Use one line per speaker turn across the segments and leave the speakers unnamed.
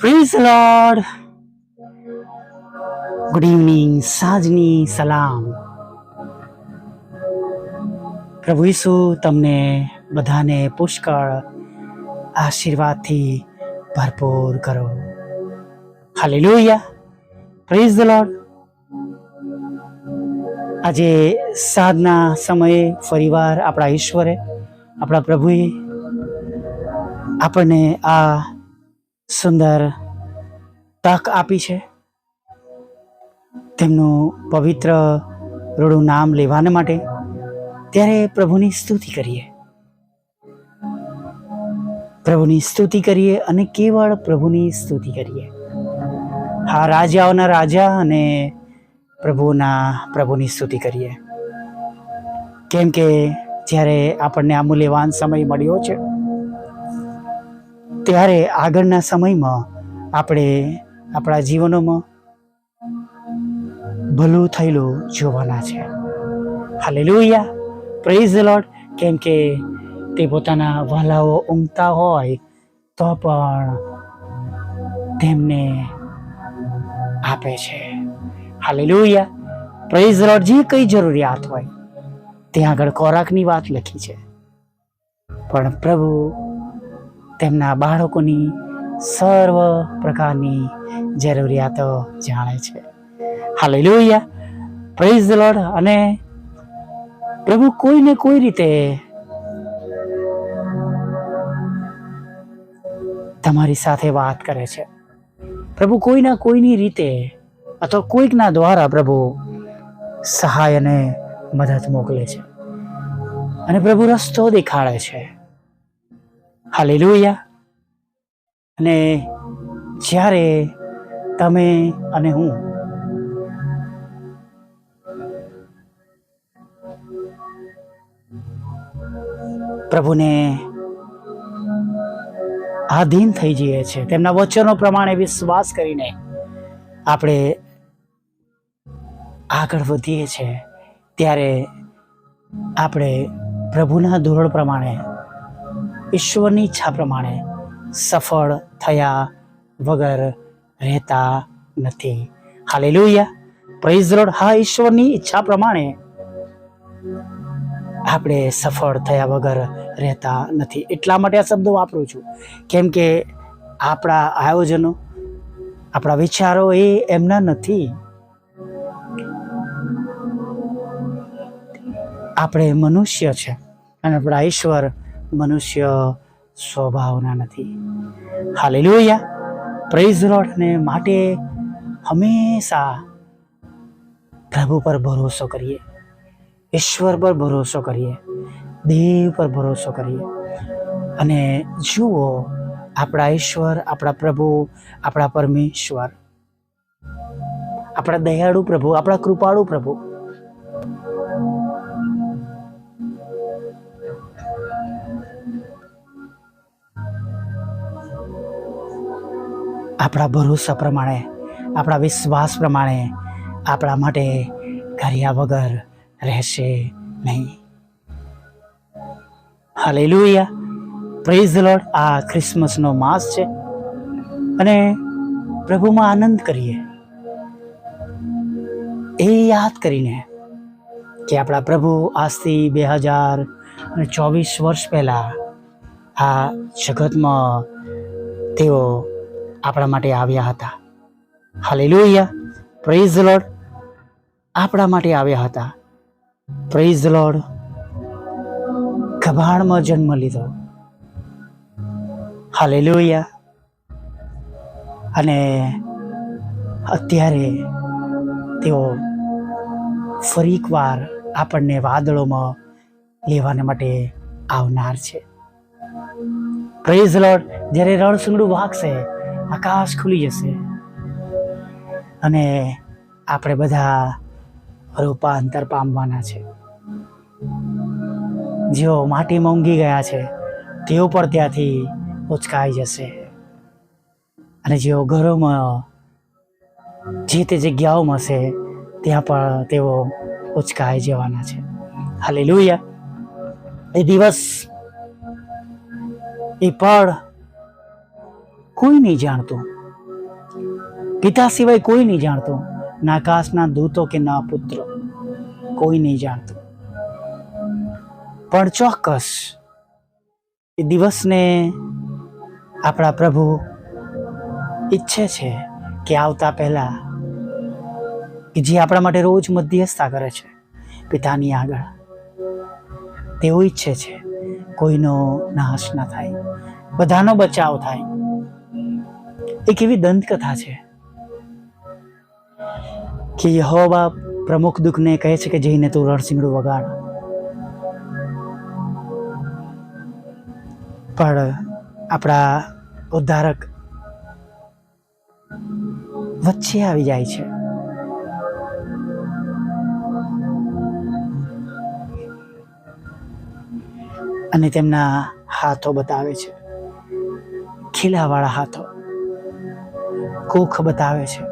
Praise lord good evening સાંજની સલામ પ્રભુ ઈસુ, તમને બધાને પુષ્કળ આશીર્વાદથી ભરપૂર કરો. હાલેલુયા પ્રેઝ ધ લોર્ડ આજે સાંજના સમયે ફરીવાર આપણા ઈશ્વરે, આપણા પ્રભુએ આપણને આ સુંદર તક આપી છે. તેમનું પવિત્ર રૂડું નામ લેવાના માટે ત્યારે પ્રભુની સ્તુતિ કરીએ. પ્રભુની સ્તુતિ કરીએ અને કેવળ પ્રભુની સ્તુતિ કરીએ. હા, રાજાઓના રાજા અને પ્રભુના પ્રભુની સ્તુતિ કરીએ. કેમ કે જ્યારે આપણને આ મૂલ્યવાન સમય મળ્યો છે ત્યારે આગળના સમયમાં આપણે આપણા જીવનોમાં ભલું થયેલું જોવાના છે. હાલેલુયા. પ્રેઝ લોટ કેમ કે તે પોતાના વાલાઓ ઊંઘતા હોય તો પણ તેમને આપે છે. હાલેલુયા. પ્રેઝ લોટ જે કઈ જરૂરિયાત હોય, ત્યાં આગળ ખોરાકની વાત લખી છે. પણ પ્રભુ તેમના બાળકોની સર્વ પ્રકારની જરૂરિયાતો જાણે છે. હાલેલુયા. પ્રેઝ લોડ અને પ્રભુ કોઈને કોઈ રીતે તમારી સાથે વાત કરે છે. પ્રભુ કોઈના કોઈની રીતે અથવા કોઈકના દ્વારા પ્રભુ સહાય અને મદદ મોકલે છે. અને પ્રભુ રસ્તો દેખાડે છે. હાલેલુયા. અને જ્યારે તમે અને હું પ્રભુને આધીન થઈ જઈએ છીએ, તેમના વચનો પ્રમાણે વિશ્વાસ કરીને આપણે આગળ વધીએ છીએ, ત્યારે આપણે પ્રભુના ધોરણ પ્રમાણે ઈશ્વરની ઈચ્છા પ્રમાણે સફળ થયા વગર રહેતા નથી. હાલેલુયા. પ્રેઝ રોડ હા, ઈશ્વરની ઈચ્છા પ્રમાણે આપણે સફળ થયા વગર રહેતા નથી. એટલા માટે આ શબ્દો વાપરું છું. કેમ કે આપણા આયોજનો, આપણા વિચારો એ એમના નથી. આપણે મનુષ્ય છે અને આપણા ઈશ્વર મનુષ્ય સ્વભાવના નથી. હાલેલુયા. પ્રેઝ લોર્ડ ને માટે હંમેશા પ્રભુ પર ભરોસો કરીએ. ઈશ્વર પર ભરોસો કરીએ. દેવ પર ભરોસો કરીએ. અને જુઓ, આપણા ઈશ્વર, આપણા પ્રભુ, આપણા પરમેશ્વર, આપણા દયાળુ પ્રભુ, આપણા કૃપાળુ પ્રભુ આપણા ભરોસા પ્રમાણે, આપણા વિશ્વાસ પ્રમાણે, આપણા માટે કર્યા વગર રહેશે નહીં. હાલેલુયા પ્રેઝ લોડ આ ક્રિસમસનો માસ છે. અને પ્રભુમાં આનંદ કરીએ. એ યાદ કરીને કે આપણા પ્રભુ આજથી બે હજાર અને ચોવીસ વર્ષ પહેલાં આ જગતમાં તેઓ આપણા માટે આવ્યા હતા. હાલેલુયા પ્રેઝ લોર્ડ આપણા માટે આવ્યા હતા. પ્રેઝ લોર્ડ કબાણમાં જન્મ લીધો. હાલેલુયા અને અત્યારે તેઓ ફરી એકવાર આપણને વાદળોમાં લેવાના માટે આવનાર છે. પ્રેઝ લોર્ડ જ્યારે રણસુંગડું વાગશે આકાશ ખુલી જશે. અને આપણે બધા રૂપાંતર પામવાના છે. જેઓ માટીમાં ઊંઘી ગયા છે, તેઓ પણ ત્યાંથી ઉચકાઈ જશે. અને જેઓ ઘરોમાં જે તે જગ્યાઓમાં છે ત્યાં પણ તેઓ ઉચકાઈ જવાના છે. હાલે એ દિવસ, એ પળ કોઈ નહીં જાણતું. પિતા સિવાય કોઈ નહીં જાણતું. ના આકાશના દૂતો કે ના પુત્ર, કોઈ નહીં જાણતું. પણ ચોક્કસ એ દિવસને આપણા પ્રભુ ઈચ્છે છે કે આવતા પહેલા કે જે આપણા માટે રોજ મધ્યસ્થતા કરે છે પિતાની આગળ, તેઓ ઈચ્છે છે કોઈનો નાશ ન થાય, બધાનો બચાવ થાય. એક એવી દંતકથા છે? કે યહોવા પ્રમુખ દુઃખને કહે છે કે જઈને તું રણસિંગડું વગાડ. પણ આપણા ઉદ્ધારક વચ્ચે આવી જાય છે. અને તેમના હાથો બતાવે છે. ખીલાવાળા હાથો. કુખ બતાવે છે,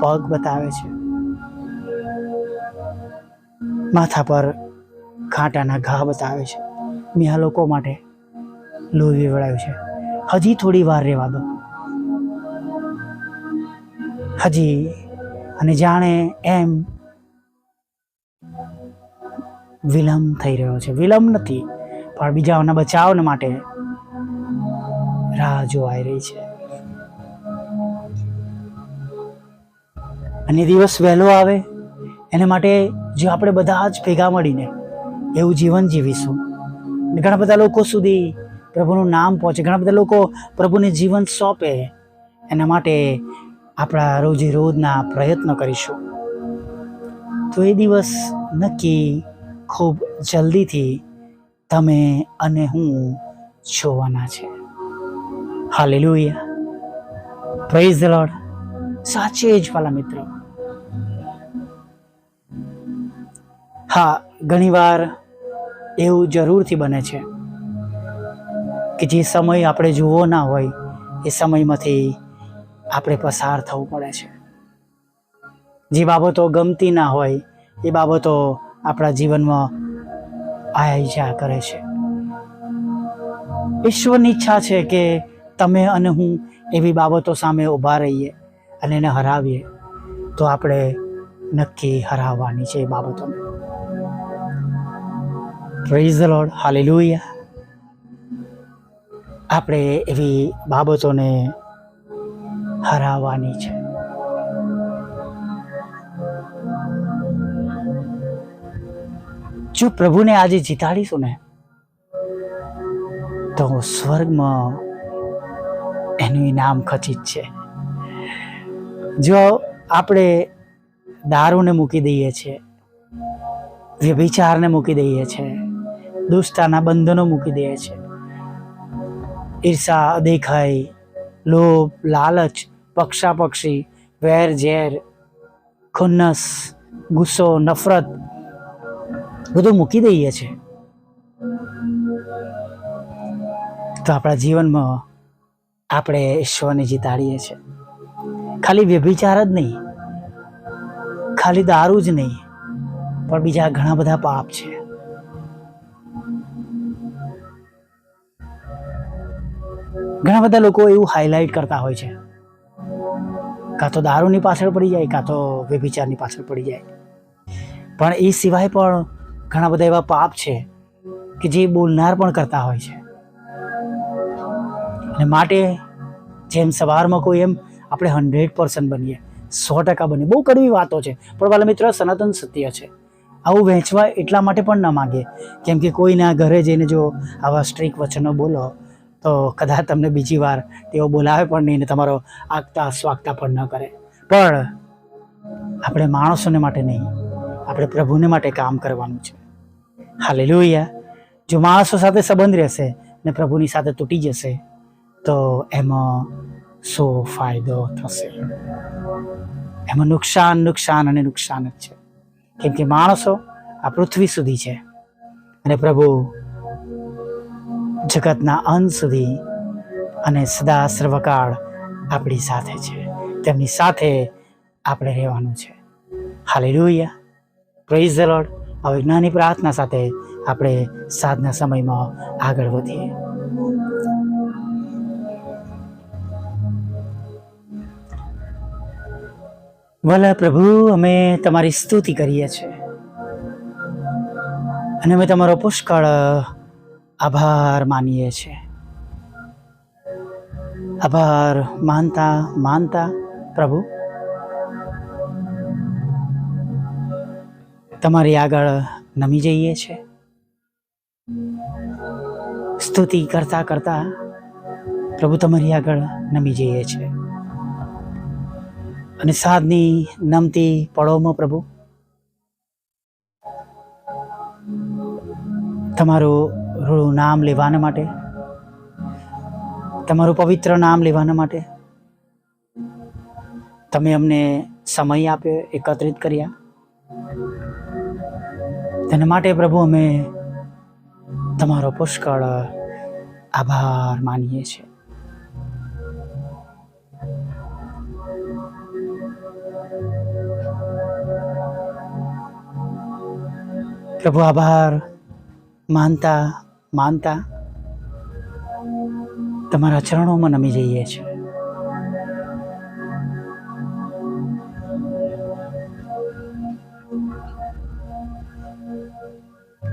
પગ બતાવે છે. માથા પર કાંટાના ઘા બતાવે છે. મેં લોકો માટે લોહી વળાયું છે. હજી થોડી વાર રહેવા દો. હજી અને જાણે એમ વિલંબ થઈ રહ્યો છે. વિલંબ નથી, પણ બીજાઓના બચાવને માટે રાહ જોવાઈ રહી છે. અને દિવસ વહેલો આવે, એને માટે જો આપણે બધા જ ભેગા મળીને એવું જીવન જીવીશું. અને ઘણા બધા લોકો સુધી પ્રભુનું નામ પહોંચે. ઘણા બધા લોકો પ્રભુને જીવન સોંપે, એના માટે આપણા રોજે રોજના પ્રયત્નો કરીશું. તો એ દિવસ નક્કી ખૂબ જલ્દીથી તમે અને હું જોવાના છે. હાલેલુયા. પ્રેઝ ધ લોર્ડ સાચે જ વાલા મિત્રો. હા, ઘણીવાર એવું જરૂરથી બને છે કે જે સમય આપણે જુઓ ના હોય, એ સમયમાંથી આપણે પસાર થવું પડે છે. જે બાબતો ગમતી ના હોય, એ બાબતો આપણા જીવનમાં આયા જા કરે છે. ઈશ્વરની ઈચ્છા છે કે તમે અને હું એવી બાબતો સામે ઊભા રહીએ અને એને હરાવીએ, તો આપણે નક્કી હરાવવાની છે એ બાબતોને. પ્રેઝ ધ લોર્ડ હાલેલુયા આપણે એવી બાબતોને હરાવવાની છે. જો પ્રભુને આજે જીતાડીશું ને, તો સ્વર્ગમાં એનું ઇનામ ખચિત છે. જો આપણે દારૂને મૂકી દઈએ છીએ, વ્યભિચારને મૂકી દઈએ છીએ દુષ્ટાના બંધનો મૂકી દઈએ છીએ ઈર્ષા અદેખાઈ લોભ, લાલચ, પક્ષાપક્ષી, વેર, ઝેર, ખુન્નસ, ગુસ્સો, નફરત બધું મૂકી દઈએ છીએ તો આપણા જીવનમાં આપણે ઈશ્વરને જીતાડીએ છીએ ખાલી વ્યભિચાર જ નહીં, ખાલી દારૂ જ નહીં, પણ બીજા ઘણા બધા પાપ છે. ઘણા બધા લોકો એવું હાઇલાઇટ કરતા હોય છે. કાં તો દારૂની પાછળ પડી જાય, કાં તો વ્યભિચારની પાછળ પડી જાય. પણ એ સિવાય પણ ઘણા બધા એવા પાપ છે કે જે બોલનાર પણ કરતા હોય છે. અને માટે જેમ સવારમાં કોઈ એમ આપણે હંડ્રેડ પર્સન્ટ બનીએ, સો ટકા બનીએ, બહુ કડવી વાતો છે. પણ વાલા મિત્રો, સનાતન સત્ય છે. આવું વહેંચવા એટલા માટે પણ ન માગે કેમ કે કોઈના ઘરે જઈને જો આવા સ્ટ્રીક વચનો બોલો તો કદાચ તમને બીજી વાર તેઓ બોલાવે પણ નહીં ને તમારો આગતા સ્વાગતા પણ ન કરે. પણ આપણે માણસોને માટે નહીં, આપણે પ્રભુને માટે કામ કરવાનું છે. હાલે લોહિયા જો માણસો સાથે સંબંધ રહેશે ને પ્રભુની સાથે તૂટી જશે, તો એમાં શું ફાયદો થશે? એમાં નુકસાન નુકસાન અને નુકસાન જ છે. કેમ કે માણસો આ પૃથ્વી સુધી છે અને પ્રભુ જગતના અંત સુધી અને સદા સર્વકાળ આપણી સાથે છે. તેમની સાથે આપણે રહેવાનું છે. હાલેલુયા. પ્રેઝ ધ હવે જ્ઞાની પ્રાર્થના સાથે આપણે સાધના સમયમાં આગળ વધીએ. ભલા પ્રભુ, અમે તમારી સ્તુતિ કરીએ છીએ. અને અમે તમારો પુષ્કળ આભાર માનીએ છીએ આભાર માનતા માનતા, પ્રભુ. તમારી આગળ નમી જઈએ છે. સ્તુતિ કરતા કરતા પ્રભુ તમારી આગળ નમી જઈએ છે. અને સાધની નમતી પળોમાં પ્રભુ. તમારું રૂડું નામ લેવાના માટે? તમારું પવિત્ર નામ લેવાના માટે? તમે અમને સમય આપ્યો, એકત્રિત કર્યા? તેના માટે પ્રભુ અમે તમારો પુષ્કળ આભાર માનીએ છીએ. પ્રભુ આભાર માનતા માનતા તમારા ચરણોમાં નમી જઈએ છીએ.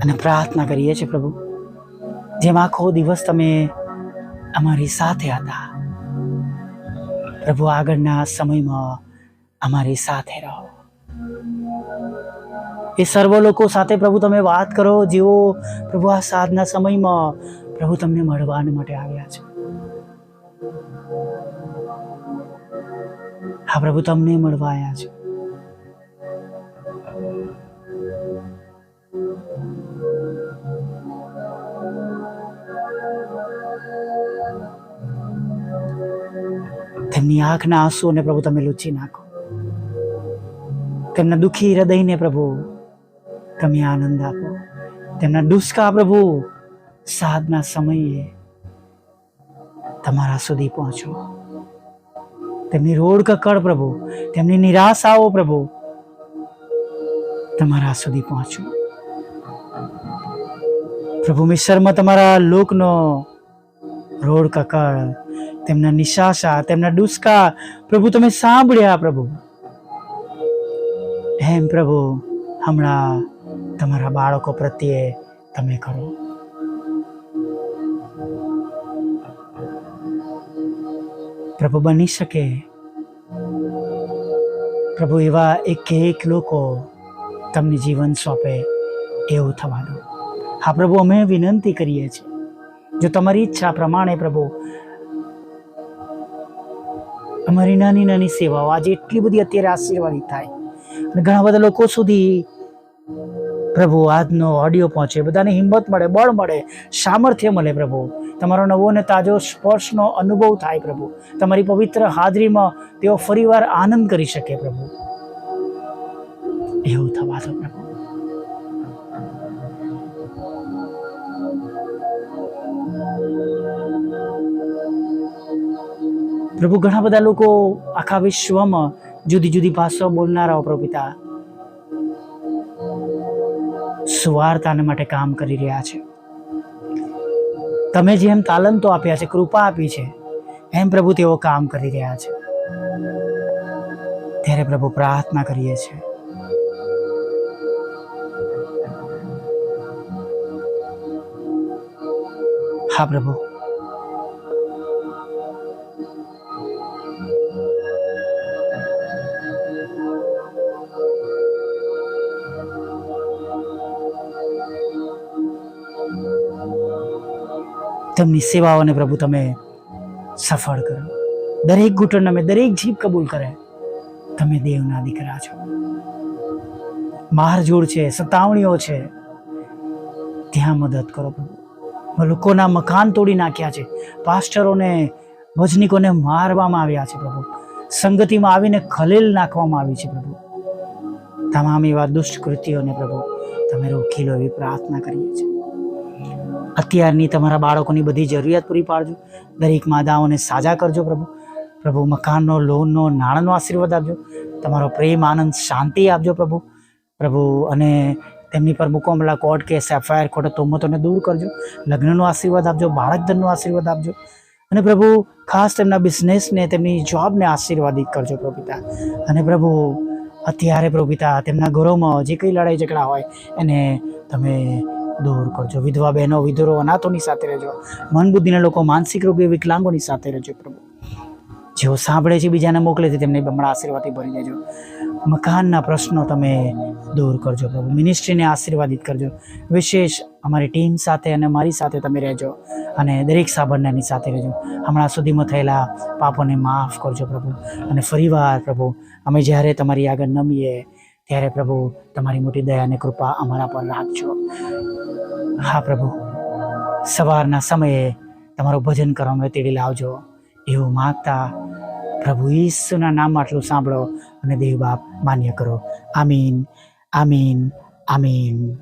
અને પ્રાર્થના કરીએ છીએ પ્રભુ, જેમ આખો દિવસ તમે અમારી સાથે હતા, પ્રભુ આગળના સમયમાં અમારી સાથે રહો. એ સર્વ લોકો સાથે પ્રભુ તમે વાત કરો, જેઓ પ્રભુ આ સાધના સમયમાં પ્રભુ તમને મળવા માટે આવ્યા છે. હા, પ્રભુ તમને મળવા આવ્યા છે. તેમની આંખના આંસુઓને પ્રભુ તમે લૂછી નાખો. તેમના દુઃખી હૃદયને પ્રભુ તમે આનંદ આપો. તેમના દુષ્કા પ્રભુ, સાધના સમયે તમારા સુધી પહોંચો. તેમની રોડ કકડ પ્રભુ, તેમની નિરાશાઓ પ્રભુ, તમારા સુધી પહોંચો. પ્રભુ, મિશ્રમાં તમારા લોકનો રોડ કકડ, તેમના નિશાશા, તેમના દુષ્કા પ્રભુ, તમે સાંભળ્યા પ્રભુ. એમ પ્રભુ, હમણાં તમારા બાળકો પ્રત્યે તમે કરો. પ્રભુ બની શકે. પ્રભુ એવા એક એક લોકો તમને જીવન સોંપે એવું થવા દો. હા, પ્રભુ, અમે વિનંતી કરીએ છીએ. જો તમારી ઈચ્છા પ્રમાણે પ્રભુ, અમારી નાની નાની સેવાઓ આજે એટલી બધી અત્યારે આશીર્વાદિત થાય. અને ઘણા બધા લોકો સુધી પ્રભુ, આજનો ઓડિયો પહોંચે, બધાને હિંમત મળે, બળ મળે, સામર્થ્ય મળે પ્રભુ. તમારો નવો અને તાજો સ્પર્શનો અનુભવ થાય પ્રભુ. તમારી પવિત્ર હાજરીમાં તેઓ ફરીવાર આનંદ કરી શકે પ્રભુ. એવું થવા દો પ્રભુ. પ્રભુ, ઘણા બધા લોકો આખા વિશ્વમાં જુદી જુદી ભાષાઓ બોલનારાઓ પ્રભુ પિતા સુવાર્તાને માટે કામ કરી રહ્યા છે. તમે જેમ તાલંતો આપ્યા છે, કૃપા આપી છે, એમ પ્રભુ તેઓ કામ કરી રહ્યા છે. ત્યારે પ્રભુ પ્રાર્થના કરીએ છીએ. હા પ્રભુ. તેમની સેવાઓને પ્રભુ તમે સફળ કરો. દરેક ઘૂંટણ અમે દરેક જીભ કબૂલ કરે. તમે દેવના દીકરા છો. મારજોડ છે, સતાવણીઓ છે. ત્યાં મદદ કરો પ્રભુ. લોકોના મકાન તોડી નાખ્યા છે. પાસ્ટરોને ભજનિકોને મારવામાં આવ્યા છે પ્રભુ. સંગતિમાં આવીને ખલેલ નાખવામાં આવી છે પ્રભુ. તમામ એવા દુષ્ટ કૃત્યોને પ્રભુ, તમે રોકી લો એવી પ્રાર્થના કરીએ છીએ. અત્યારની તમારા બાળકોની બધી જરૂરિયાત પૂરી પાડજો. દરેક માદાઓને સાજા કરજો પ્રભુ. પ્રભુ, મકાનનો, લોનનો, નાણાંનો આશીર્વાદ આપજો. તમારો પ્રેમ, આનંદ, શાંતિ આપજો પ્રભુ. પ્રભુ, અને તેમની પર મુકોમલા કોર્ટ કેસ, એફઆઈઆર ખોટા તોમતોને દૂર કરજો. લગ્નનો આશીર્વાદ આપજો, બાળકધનનો આશીર્વાદ આપજો. અને પ્રભુ, ખાસ તેમના બિઝનેસને, તેમની જોબને આશીર્વાદિત કરજો પ્રભુતા અને પ્રભુ, અત્યારે પ્રભુતા તેમના ઘરોમાં જે કંઈ લડાઈ ઝઘડા હોય, એને તમે દૂર કરજો. વિધવા બહેનો વિધુરો અનાથોની સાથે રહેજો. મન બુદ્ધિના લોકો માનસિક રોગી વિકલાંગોની સાથે રહેજો પ્રભુ. જેઓ સાંભળે છે, બીજાને મોકલે છે, તેમને બમણા આશીર્વાદથી ભરી દેજો. મકાનના પ્રશ્નો તમે દૂર કરજો પ્રભુ. મિનિસ્ટ્રીને આશીર્વાદિત કરજો. વિશેષ અમારી ટીમ સાથે અને મારી સાથે તમે રહેજો અને દરેક સાબરનાની સાથે રહેજો. હમણાં સુધીમાં થયેલા પાપોને માફ કરજો પ્રભુ. અને ફરીવાર પ્રભુ, અમે જ્યારે તમારી આગળ નમીએ, ત્યારે પ્રભુ, તમારી મોટી દયા અને કૃપા અમારા પર રાખજો. હા પ્રભુ. સવારના સમયે તમારું ભજન કરવામાં તેડી લાવજો. એવું માગતા પ્રભુ ઈસુના નામ આટલું સાંભળો અને દેવ બાપ માન્ય કરો. આમીન આમીન આમીન.